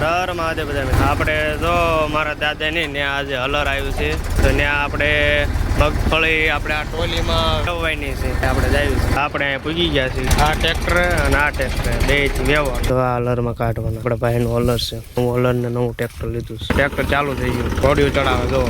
હર મહાદેવ બધા. આપણે જો મારા દાદાની ને આજે હલર આવ્યું છે, તો ત્યાં આપણે મગફળી, આપણે આ ટોલીમાં વહેવાની છે. આપણે જાયું છે આપણે પૂગી ગયા છીએ. આ ટ્રેક્ટર અને આ ટ્રેક્ટર બેથી વ્યવહાર. તો આ હલરમાં કાઢવાનું. આપણે ભાઈનું હલર છે. હું હલર ને નવું ટ્રેક્ટર લીધું છે. ટ્રેક્ટર ચાલુ થઈ ગયું. ઘોડિયું ચડાવે, જો.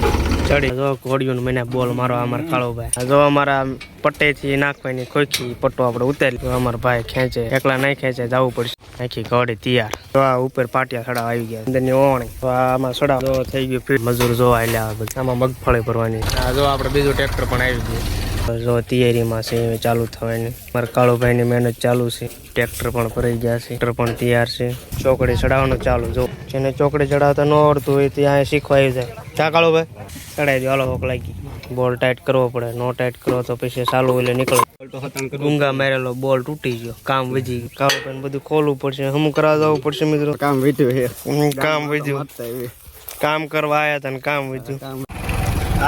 ચડી. જો ઘોડિયું મને બોલ મારો અમારા કાળો ભાઈ જો અમારા પટ્ટેથી નાખવાની ખોખી પટ્ટો આપણે ઉતારી. અમારા ભાઈ ખેંચે, એકલા નહીં ખેંચે, જવું પડશે. આખી ઘોડી તૈયાર. તો આ ઉપર પાટિયા સડા આવી ગયા. અંદરની ઓવણી તો આમાં સડા થઈ ગયું મજૂર જોવા આવ્યા આમાં મગફળી ભરવાની. આ જો આપણે બીજું ટ્રેક્ટર પણ આવી ગયું. જો તૈયારીમાં છે એ ચાલુ થવાની. મારા કાળુભાઈની મહેનત ચાલુ છે. ટ્રેક્ટર પણ ભરાઈ ગયા છે. ટ્રેક્ટર પણ તૈયાર છે. ચોકડી ચડાવવાનું ચાલુ જો. જેને ચોકડી ચડાવતા ન આવડતું હોય ત્યાં શીખવા આવી જાય. ચા કાળુભાઈ. ચડાવી દો. હાલો હોક લાગી. બોલ ટાઈટ કરવો પડે. નો ટાઈટ કરો તો પછી ચાલુ એટલે નીકળો. ડુંગા મારેલો બોલ તૂટી ગયો. કામ વધી ગયું. કરીને બધું ખોલવું પડશે. હમું કરાવવા જવું પડશે મિત્રો. કામ વધ્યું કામ વધ્યું. કામ કરવા આવ્યા હતા ને કામ વધ્યું.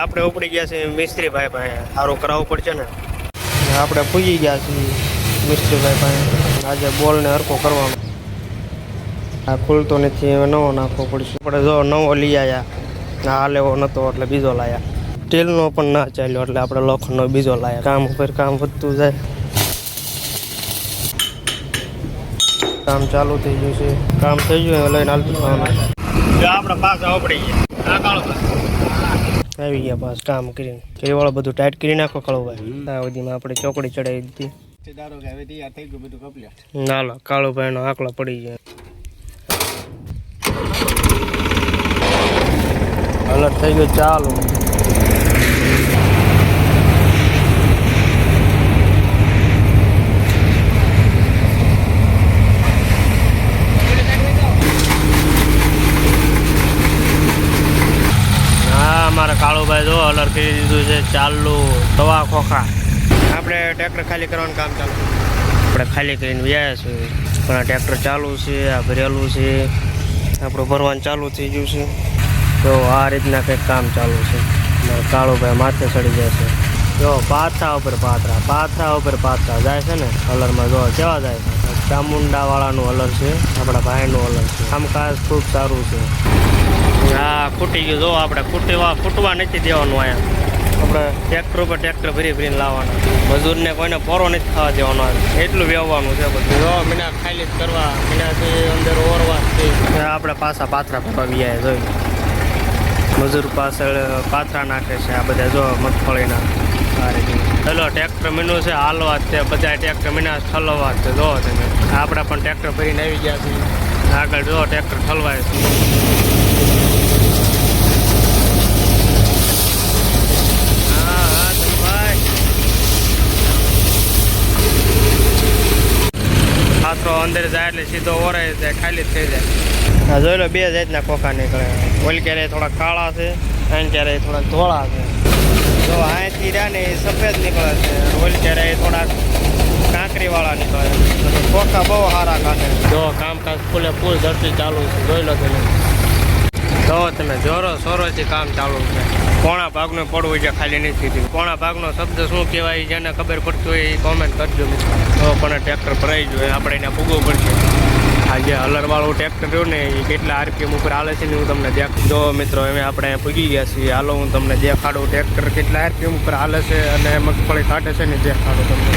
આપણે ઉપડી ગયા છીએ મિસ્ત્રી ભાઈ પાસે. સારું કરાવવું પડશે ને? આપણે પૂજી ગયા છીએ મિસ્ત્રી ભાઈ પાસે. આજે બોલને હરકો કરવાનો આ ખુલતો નથી હવે નવો નાખવો પડશે. આપણે જો નવો લઈ આવ્યા આ લેવો નહોતો એટલે બીજો લાયા. સ્ટીલનો પણ ના ચાલ્યો એટલે આપણે લોખંડનો બીજો લાયા. કામ ઉપર કામ વધતું જાય. કામ ચાલુ થઈ ગયું છે. કામ થઈ ગયું લઈને હાલતું આપણે પાછા ઉપડી ગયા. આવી ગયા પાસ કામ કરીને. કેરીવાળો બધું ટાઈટ કરી નાખો કાળુભાઈ. આ સુધીમાં આપણે ચોકડી ચડાવી દીધી. દારો કે હવે તૈયાર થઈ ગયું બધું નાલો કાળુભાઈનો આંકડો પડી ગયો. અલર્ટ થઈ ગયો ચાલો હા કાળુભાઈ જો અલર્ટ કરી દીધું છે, ચાલુ તવા ખોખા. આપણે ટ્રેક્ટર ખાલી કરવાનું કામ ચાલુ આપણે ખાલી કરીને વ્યાયા છે. પણ આ ટ્રેક્ટર ચાલુ છે, આ ભરેલું છે. આપણું ભરવાનું ચાલુ થઈ ગયું છે. તો આ રીતના કંઈક કામ ચાલુ છે. કાળો ભાઈ માથે ચડી જાય છે. જો, પાથરા ઉપર પાથરા પાથરા ઉપર પાથરા જાય છે ને કલરમાં જો કેવા જાય છે. ચામુંડા વાળાનું અલર છે આપણા ભાઈનું અલર છે. કામકાજ ખૂબ સારું છે. હા ખૂટી ગયું. જો આપણે ખૂટવા ખૂટવા નથી દેવાનું અહીંયા. આપણે ટ્રેક્ટર ઉપર ટ્રેક્ટર ભરી ભરીને લાવવાના. મજૂરને કોઈને પોરો નથી થવા દેવાનો એટલું વ્યવવાનું છે બધું. જો મીના ખાલી જ કરવા મીનાથી અંદર ઓરવા છે. આપણે પાછા પાથરા ભરવા જોઈએ જોઈ મજૂર પાછળ પાથરા નાખે છે આ બધા જો મગફળીના. ચલો ટ્રેક્ટર મીનું છે હાલવા જ છે બધા ટ્રેક્ટર મીના ઠલવા જ છે. જો તમે આપણે પણ ટ્રેક્ટર ભરીને આવી ગયા છીએ આગળ જો ટ્રેક્ટર ઠલવાય છે. અંદર જાય એટલે સીધો ઓરાય જાય, ખાલી થઈ જાય. જોઈ લો, બે જાતના કોખા નીકળે. ઓલ ક્યારે થોડા કાળા છે અને ક્યારે થોડા ધોળા છે. જો અહીંથી રહ્યા ને એ સફેદ નીકળે છે. ઓલ એ થોડાક કાંકરીવાળા નીકળે છે. ચોખા બહુ સારા કાઢે જો કામકાજ ફૂલે ફૂલ ધરતી ચાલુ છે. જોઈ લો તમે. તો તમે જોરો સોરોથી કામ ચાલુ છે. કોણા ભાગનું પડવું છે ખાલી નથી થયું. કોણા ભાગનો શબ્દ શું કહેવાય, જેને ખબર પડતું હોય એ કોમેન્ટ કરજો તો પણ ટ્રેક્ટર ભરાઈ જોઈએ આપણે એને ફૂગવું પડશે. આ જે હલરવાળું ટ્રેક્ટર રહ્યું ને એ કેટલા આરપીએમ ઉપર હાલે છે ને, હું તમને દેખ જો મિત્રો હવે આપણે પૂગી ગયા છીએ, હાલો હું તમને દેખાડું ટ્રેક્ટર કેટલા આરપીએમ ઉપર હાલે છે અને મગફળી કાઢે છે ને, દેખાડું તમને.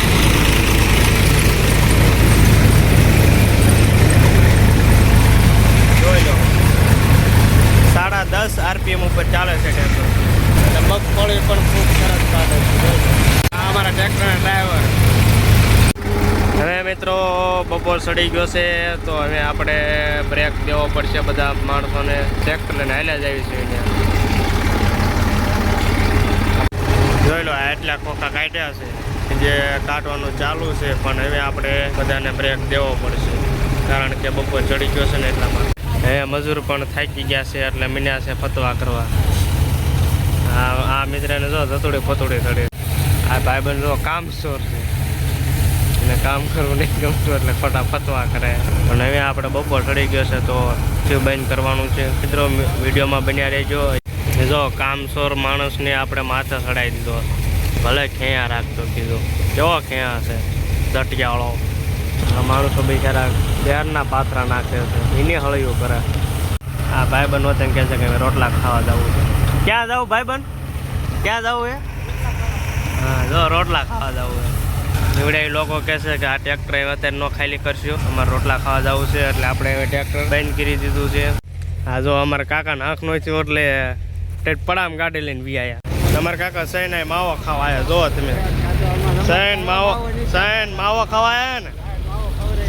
જોઈ લો. સાડા દસ આરપીએમ ઉપર ચાલે છે ટ્રેક્ટર અને મગફળી પણ ખૂબ સરસ કાઢે છે આ અમારા ટ્રેક્ટરના ડ્રાઈવર મિત્રો, બપોર સડી ગયો છે, તો હવે આપણે બ્રેક દેવો પડશે બધા માણસોને. ટ્રેક્ટર લઈને હાલ્યા જ છીએ જોઈ લો એટલા ખોખા કાઢ્યા છે. જે કાઢવાનું ચાલુ છે, પણ હવે આપણે બધાને બ્રેક દેવો પડશે. કારણ કે બપોર ચડી ગયો છે ને એટલામાં. હે મજૂર પણ થાકી ગયા છે, એટલે મીન્યા છે ફતવા કરવા. આ આ મિત્રને જો ધતુડી ફતુડી ચડી. આ ભાઈબંધ જો કામ ચોર છે. અને કામ કરવું નહીં ગમતું એટલે ખોટા ફતવા કરે. પણ હવે આપણે બપોર ચડી ગયો છે તો ટ્યુબ બંધ કરવાનું છે. મિત્રો, વિડીયોમાં બન્યા રહેજો. જો કામસોર માણસને આપણે માથે ચડાવી દીધો. ભલે ખેયા રાખતો કીધું. કેવો ખેયા છે દટિયાળો. આ માણસો બિચારા ક્યારના પાત્રા નાખે છે. એની હળિયું કરે. આ ભાઈબંધ વતન કહે છે કે રોટલા ખાવા જવું છે. ક્યાં જવું ભાઈબંધ? ક્યાં જવું એ? હા, જો, રોટલા ખાવા જવું છે. એવડે લોકો કહે છે કે આ ટ્રેક્ટર એ અત્યારે નો ખાલી કરશું. અમારે રોટલા ખાવા જવું છે એટલે આપણે હવે ટ્રેક્ટર બંધ કરી દીધું છે. હા જો અમારા કાકા આંખ નો થયો એટલે ટેટ પડામ ગાડી લઈને વી આયા. તમારા કાકા સૈન માવો ખાવા આવ્યા જોવો તમે. સૈન માવો સૈન માવો ખાવા આવ્યા ને?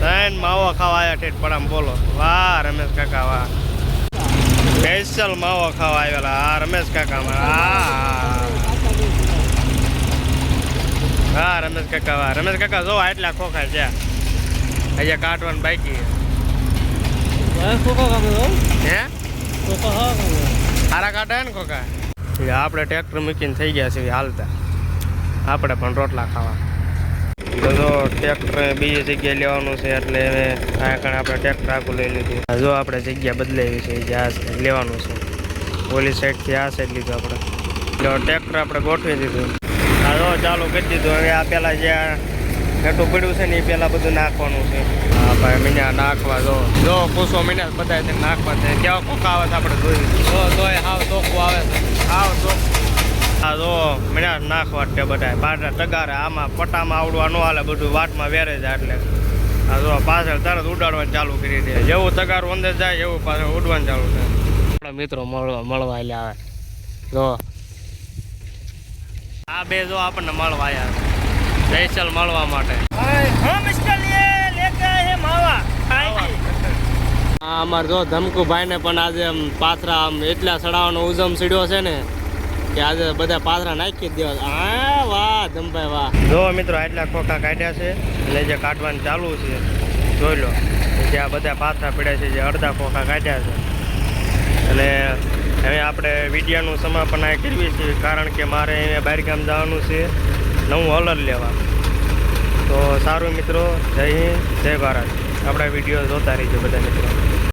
સૈન માવો ખાવા આવ્યા ઠેઠ પડામ, બોલો. વાહ, રમેશ કાકા, વાહ. સ્પેશિયલ માવો ખાવા આવેલા. હા રમેશ કાકા હા હા રમેશ કાકા વાહ. રમેશ કાકા જો આટલા ખોખા છે. અહીંયા કાઢવાનું બાકી હે. સારા કાઢે. ને ખોખા? આપણે ટ્રેક્ટર મૂકીને થઈ ગયા છે હાલતા. આપણે પણ રોટલા ખાવા. જો ટ્રેક્ટર બીજી જગ્યાએ લેવાનું છે એટલે આ કણે આપણે ટ્રેક્ટર આખું લઈ લીધું. જો આપણે જગ્યા બદલાવી છે જ્યાં લેવાનું છે. ઓલી સાઈડથી આ સાઈડ લીધું આપણે. એટલે ટ્રેક્ટર આપણે ગોઠવી દીધું. જો ચાલુ કરી દીધું. હવે આ પહેલાં જે ઘટું પડ્યું છે ને એ પહેલાં બધું નાખવાનું છે. હા ભાઈ મીના નાખવા જો જો પૂછો મીના બધા તેને નાખવા છે કેવા કોકા આવે છે આપણે જોઈ જો જોઈ હાવ ચોખ્ખું આવે છે. હાવ ચોખ્ખું. આ જો મીના નાખવા જ તે બધા પાટા તગારે આમાં પટ્ટામાં આવડવા ન હાલે બધું વાટમાં વેરે જાય એટલે. આ જો પાછળ તરત ઉડાડવાનું ચાલુ કરી દે. જેવું તગારું અંદર જાય એવું પાછળ ઉડવાનું ચાલુ થાય. આપણા મિત્રો મળવા મળવા એટલે આવે. જો આ બે જો આપણને મળવા આવ્યા સ્પેશિયલ મળવા માટે. હા અમારે જો ધમકુભાઈ ને પણ આજે આમ પાથરા આમ એટલા સડાવાનો ઉજમ સીડ્યો છે ને કે આજે બધા પાથરા નાખી જ દેવા હા વાહ ધમભાઈ વાહ. જો મિત્રો આટલા ખોખા કાઢ્યા છે અને જે કાઢવાનું ચાલુ છે જોઈ લો. જે આ બધા પાથરા પડ્યા છે જે અડધા ખોખા કાઢ્યા છે. અને હવે આપણે વિડીયાનું સમાપન આ કરવી છીએ, કારણ કે મારે અહીંયા બહારગામ જવાનું છે. નવું હલર લેવા તો સારું મિત્રો, જય હિન્દ, જય ભારત. આપણા વીડિયો જોતા રહીજો બધા મિત્રો.